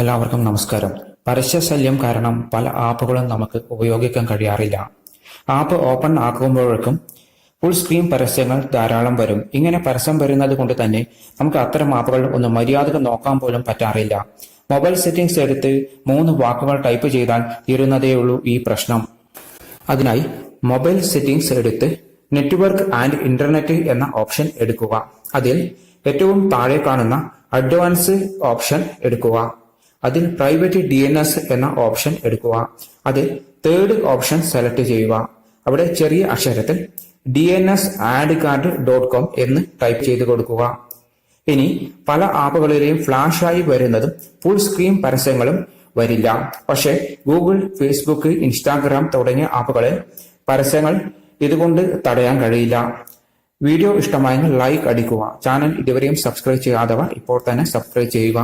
എല്ലാവർക്കും നമസ്കാരം. പരസ്യശല്യം കാരണം പല ആപ്പുകളും നമുക്ക് ഉപയോഗിക്കാൻ കഴിയാറില്ല. ആപ്പ് ഓപ്പൺ ആക്കുമ്പോഴേക്കും ഫുൾ സ്ക്രീൻ പരസ്യങ്ങൾ ധാരാളം വരും. ഇങ്ങനെ പരസ്യം വരുന്നത് കൊണ്ട് തന്നെ നമുക്ക് അത്തരം ആപ്പുകൾ ഒന്ന് മര്യാദയ്ക്ക് നോക്കാൻ പോലും പറ്റാറില്ല. മൊബൈൽ സെറ്റിംഗ്സ് എടുത്ത് മൂന്ന് വാക്കുകൾ ടൈപ്പ് ചെയ്താൽ തീരുന്നതേയുള്ളൂ ഈ പ്രശ്നം. അതിനായി മൊബൈൽ സെറ്റിംഗ്സ് എടുത്ത് നെറ്റ്വർക്ക് ആൻഡ് ഇന്റർനെറ്റ് എന്ന ഓപ്ഷൻ എടുക്കുക. അതിൽ ഏറ്റവും താഴെ കാണുന്ന അഡ്വാൻസ് ഓപ്ഷൻ എടുക്കുക. അതിൽ പ്രൈവറ്റ് ഡി എൻ എസ് എന്ന ഓപ്ഷൻ എടുക്കുക. അതിൽ തേർഡ് ഓപ്ഷൻ സെലക്ട് ചെയ്യുക. അവിടെ ചെറിയ അക്ഷരത്തിൽ D N S AdGuard dot com എന്ന് ടൈപ്പ് ചെയ്ത് കൊടുക്കുക. ഇനി പല ആപ്പുകളിലെയും ആയി വരുന്നതും ഫുൾ സ്ക്രീൻ പരസ്യങ്ങളും വരില്ല. പക്ഷേ ഗൂഗിൾ ഫേസ്ബുക്ക് ഇൻസ്റ്റാഗ്രാം തുടങ്ങിയ ആപ്പുകളെ പരസ്യങ്ങൾ ഇതുകൊണ്ട് തടയാൻ കഴിയില്ല. വീഡിയോ ഇഷ്ടമായെങ്കിൽ ലൈക്ക് അടിക്കുക. ചാനൽ ഇതുവരെയും സബ്സ്ക്രൈബ് ചെയ്യാത്തവ ഇപ്പോൾ തന്നെ സബ്സ്ക്രൈബ് ചെയ്യുക.